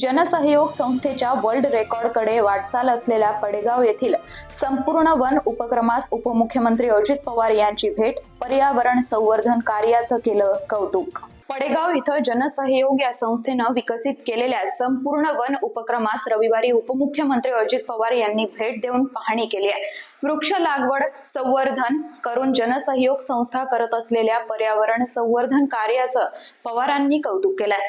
जनसहयोग संस्थेच्या वर्ल्ड रेकॉर्डकडे वाटचाल असलेल्या पडेगाव येथील संपूर्ण वन उपक्रमास उपमुख्यमंत्री अजित पवार यांची भेट पर्यावरण संवर्धन कार्याचं केलं कौतुक. पडेगाव इथं जनसहयोग या संस्थेनं विकसित केलेल्या संपूर्ण वन उपक्रमास रविवारी उपमुख्यमंत्री अजित पवार यांनी भेट देऊन पाहणी केली आहे. वृक्ष लागवड संवर्धन करून जनसहयोग संस्था करत असलेल्या पर्यावरण संवर्धन कार्याचं पवारांनी कौतुक केलंय.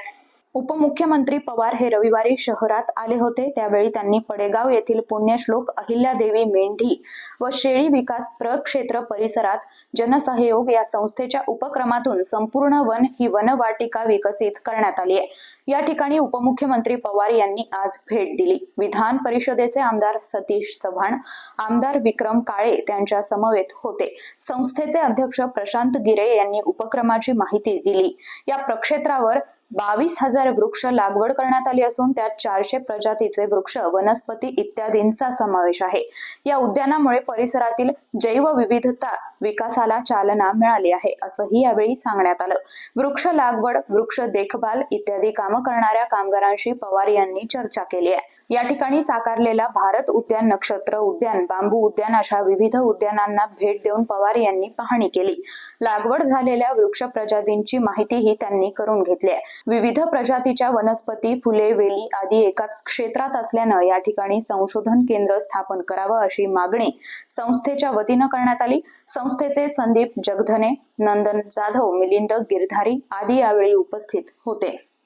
उपमुख्यमंत्री पवार हे रविवारी शहरात आले होते. त्यावेळी त्यांनी पडेगाव येथील पुण्यश्लोक अहिल्यादेवी मेंढी व शेळी विकास प्रक्षेत्र परिसरात जनसहयोग या संस्थेच्या उपक्रमातून संपूर्ण वन ही वनवाटिका विकसित करण्यात आली आहे. या ठिकाणी उपमुख्यमंत्री पवार यांनी आज भेट दिली. विधान परिषदेचे आमदार सतीश चव्हाण आमदार विक्रम काळे त्यांच्या समवेत होते. संस्थेचे अध्यक्ष प्रशांत गिरे यांनी उपक्रमाची माहिती दिली. या प्रक्षेत्रावर बावीस हजार वृक्ष लागवड करण्यात आली असून त्यात चारशे प्रजातीचे वृक्ष वनस्पती इत्यादींचा समावेश आहे. या उद्यानामुळे परिसरातील जैवविविधता विकासाला चालना मिळाली आहे असंही यावेळी सांगण्यात आलं. वृक्ष लागवड वृक्ष देखभाल इत्यादी कामं करणाऱ्या कामगारांशी पवार यांनी चर्चा केली आहे. या ठिकाणी साकारलेला भारत उद्यान नक्षत्र उद्यान बांबू उद्यान अशा विविध उद्यानांना भेट देऊन पवार यांनी पाहणी केली. लागवड झालेल्या वृक्ष प्रजातींची माहितीही त्यांनी करून घेतली विविध प्रजातीच्या वनस्पती फुले वेली आदी एकाच क्षेत्रात असल्यानं या ठिकाणी संशोधन केंद्र स्थापन करावं अशी मागणी संस्थेच्या वतीनं करण्यात आली. संस्थेचे संदीप जगधने नंदन जाधव मिलिंद गिरधारी आदी यावेळी उपस्थित होते.